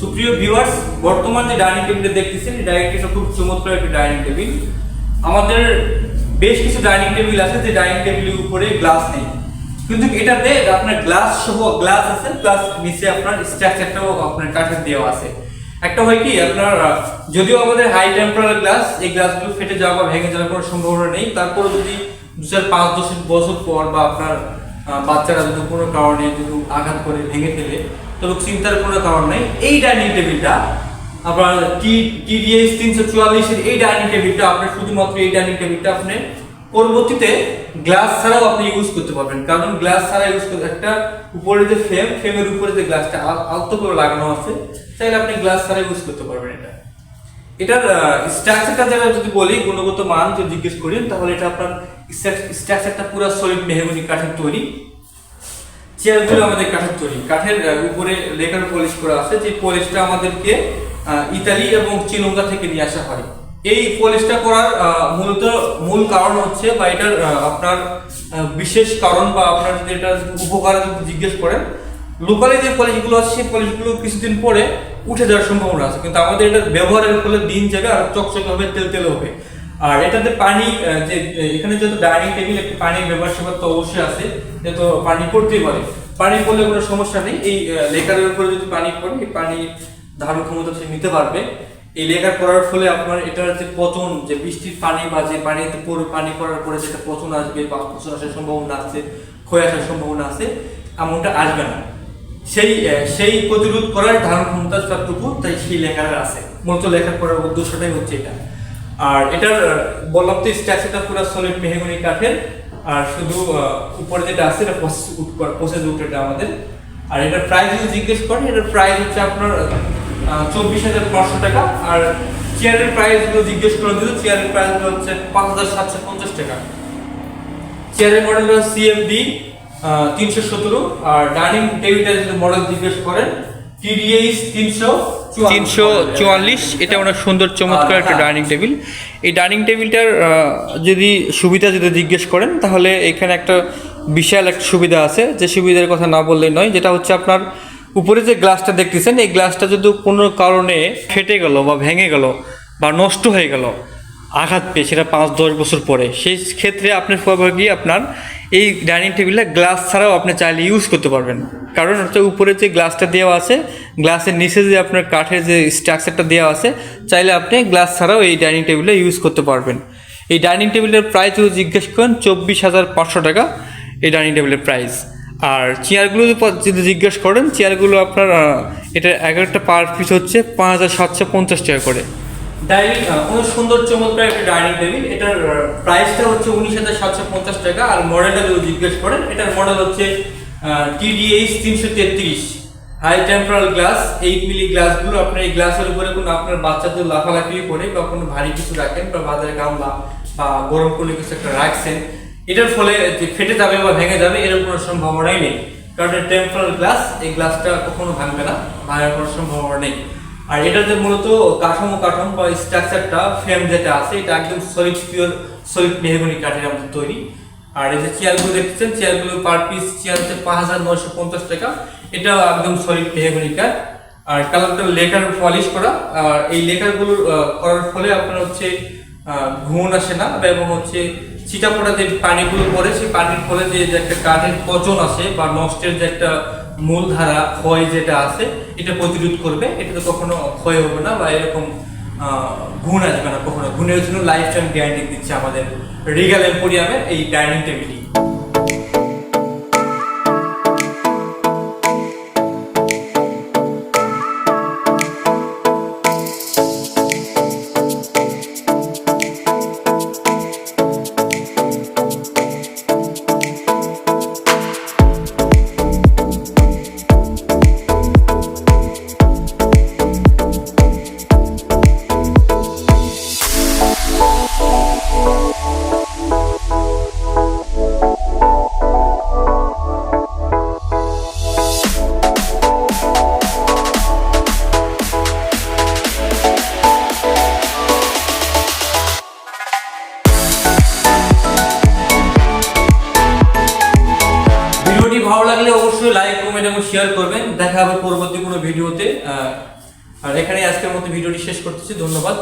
সুপ্রিয় ভিউয়ার্স, বর্তমান যে ডাইনিং টেবিলটা দেখতেছেন, এই ডাইনিং টেবিলটা খুব চমৎকার একটি ডাইনিং টেবিল। আমাদের বেশ কিছু ডাইনিং টেবিল আছে, যে ডাইনিং টেবিলের উপরে গ্লাস নেই। কিন্তু এটাতে আপনার গ্লাস সহ গ্লাস আছে, প্লাস নিচে আপনার স্ট্রাকচারটাও আপনার কাঠের দেওয়া আছে। একটা হয় কি, আপনার, যদিও আমাদের হাই টেম্পারেচার গ্লাস এই গ্লাসগুলো ফেটে যাওয়া বা ভেঙে যাওয়ার কোনো সম্ভাবনা নেই তারপরে যদি দু চার পাঁচ দশ বছর পর বা আপনার বাচ্চারা যদি কোনো কারণে যদি আঘাত করে, ভেঙে ফেলে তবে চিন্তার কোনো কারণ নেই। এই ডাইনিং টেবিলটা আপনার টি টিডিএস তিনশো চুয়াল্লিশের এই ডাইনিং টেবিলটা আপনার শুধুমাত্র এই ডাইনিং টেবিলটা আপনি পরবর্তীতে গ্লাস ছাড়াও আপনি ইউজ করতে পারবেন। কারণ গ্লাস ছাড়া ইউজ করতে একটা উপরে যে ফ্রেম ফ্রেমের উপরে যে গ্লাসটা আলতো করে লাগানো আছে, চাইলে আপনি গ্লাস ছাড়া ইউজ করতে পারবেন এটা। এটার স্ট্রাকচারটা যারা যদি বলি, গুণগত মান যদি জিজ্ঞেস করেন তাহলে এটা আপনার স্ট্রাকচারটা পুরো সলিড মেহগনি কাঠের তৈরি। চেয়ারগুলো আমাদের কাঠের তৈরি। কাঠের উপরে লেখার পলিশ করা আছে যে পলিশটা আমাদেরকে ইতালি এবং শ্রীলঙ্কা থেকে নিয়ে আসা হয়। এই পলিশটা করার মূলত মূল কারণ হচ্ছে বা এটার আপনার বিশেষ কারণ বা আপনার যদি এটা উপকার যদি জিজ্ঞেস করেন লোকালি যে পলিশগুলো আছে সেই পলিশগুলো কিছুদিন পরে উঠে যাওয়ার সম্ভাবনা আছে। কিন্তু আমাদের এটা ব্যবহারের ফলে দিন যাবে আর চকচকে হবে তেল তেল হবে। আর এটাতে পানি যে এখানে যেহেতু ডাইনিং টেবিল একটি পানির ব্যবহার সেবা তো অবশ্যই আছে। যেহেতু পানি পড়তেই পারে। পানি পড়লে কোনো সমস্যা নেই। এই আহ, লেকারের উপরে যদি পানি পড়ে এই পানি ধারণ ক্ষমতা সে নিতে পারবে। এই লেকার পড়ার ফলে আপনার এটার যে পচন যে বৃষ্টির পানি বা যে পানিতে পড়ে পানি পড়ার পরে যেটা পচন আসবে বা পচন আসার সম্ভাবনা আছে ক্ষয় আসার সম্ভাবনা আছে এমনটা আসবে না। সেই সেই প্রতিরোধ করার ধারণ ক্ষমতা সবটুকু তাই সেই লেখার আছে। মূলত লেখা করার উদ্দেশ্যটাই হচ্ছে এটা। আর এটার বললাম তো স্ট্রাকচারটা পুরো সলিড মেহগনি কাঠের, আর শুধু উপরে যেটা আছে এটা প্রসেস উঠ এটা আমাদের। আর এটার প্রাইস যদি জিজ্ঞেস করেন এটার প্রাইস হচ্ছে আপনার চব্বিশ হাজার পাঁচশো টাকা। আর চেয়ারের প্রাইসগুলো জিজ্ঞেস করে দিল চেয়ারের প্রাইস হচ্ছে পাঁচ হাজার সাতশো পঞ্চাশ টাকা। চেয়ারের মডেল হলো সিএফডি তিনশো সতেরো। আর ডাইনিং টেবিলটা যদি মডেল জিজ্ঞেস করেন টিডিএইচ তিনশো তিনশো চুয়াল্লিশ এটা অনেক সুন্দর চমৎকার একটা হ্যাঁ। ডাইনিং টেবিল এই ডাইনিং টেবিলটার যদি সুবিধা যদি জিজ্ঞেস করেন তাহলে এখানে একটা বিশাল একটা সুবিধা আছে যে সুবিধার কথা না বললেই নয় যেটা হচ্ছে আপনার উপরে যে গ্লাসটা দেখতেছেন এই গ্লাসটা যদি কোনো কারণে ফেটে গেল বা ভেঙে গেল বা নষ্ট হয়ে গেল আঘাত পেয়ে, সেটা পাঁচ, দশ বছর পরে। সেই ক্ষেত্রে আপনার গিয়ে আপনার এই ডাইনিং টেবিলটা গ্লাস ছাড়াও আপনি চাইলে ইউজ করতে পারবেন। কারণ হচ্ছে উপরে যে গ্লাসটা দেওয়া আছে, গ্লাসের নিচে যে আপনার কাঠের যে স্ট্রাকচারটা দেওয়া আছে, চাইলে আপনি গ্লাস ছাড়াও এই ডাইনিং টেবিলটা ইউজ করতে পারবেন। এই ডাইনিং টেবিলের প্রাইস যদি জিজ্ঞেস করেন, চব্বিশ হাজার পাঁচশো টাকা এই ডাইনিং টেবিলের প্রাইস আর চেয়ারগুলো যদি জিজ্ঞেস করেন চেয়ারগুলো আপনার এটা একটা পার পিস হচ্ছে পাঁচ হাজার সাতশো পঞ্চাশ টাকা করে। ডাইনিং সুন্দর চমৎকার একটা ডাইনিং টেবিল এটার প্রাইসটা হচ্ছে উনিশ হাজার সাতশো পঞ্চাশ টাকা, আর মডেলটা যদি জিজ্ঞেস করেন, এটার মডেল হচ্ছে টিডিএইচ তিনশো তেত্রিশ। High temporal glass eight milli গ্লাসগুলো আপনার এই গ্লাসের উপরে কোনো আপনার বাচ্চাদের লাফালাফি করে বা কোনো ভারী কিছু রাখেন বা বাজারে গামলা বা গরম করলে কিছু একটা রাখছেন, এটার ফলে ফেটে যাবে বা ভেঙে যাবে এরকম কোনো সম্ভাবনাই নেই। কারণ টেম্পারাল গ্লাস এই গ্লাসটা কখনো ভাঙবে না, ভাঙার কোনো সম্ভাবনা নেই। আর এটাতে মূলত কাঠামো কাঠামো বা স্ট্রাকচারটা ফ্রেম যেটা আছে, এটা একদম সলিড পিওর সলিড মেহগনি কাঠের আমাদের তৈরি। আর এই যে চেয়ারগুলো দেখছেন চেয়ারগুলো পার পিস চেয়ার হচ্ছে পাঁচ হাজার নয়শো পঞ্চাশ টাকা। এটাও একদম সলিড মেহগনি কাঠ। আর কালারটা লেখার পলিশ করা। আর এই লেখারগুলো করার ফলে আপনার হচ্ছে ঘুণ আসে না এবং হচ্ছে ছিটা ফোটা যে পানিগুলো পড়ে, সেই পানির ফলে যে একটা কাঠের পচন আসে বা নষ্টের যে একটা মূলধারা ক্ষয় যেটা আছে, এটা প্রতিরোধ করবে। এটা তো কখনো ক্ষয় হবে না বা এরকম গুণ আসবে না কখনো। গুণের জন্য লাইফ টাইম গ্যারান্টি দিচ্ছে আমাদের রিগাল এম্পোরিয়ামের এই ডাইনিং টেবিলই ভালো লাগলে অবশ্যই লাইক কমেন্ট এবং শেয়ার করবেন। দেখা হবে পরবর্তী কোনো ভিডিওতে। আর এখানে আজকের মতো ভিডিওটি শেষ করতেছি। ধন্যবাদ।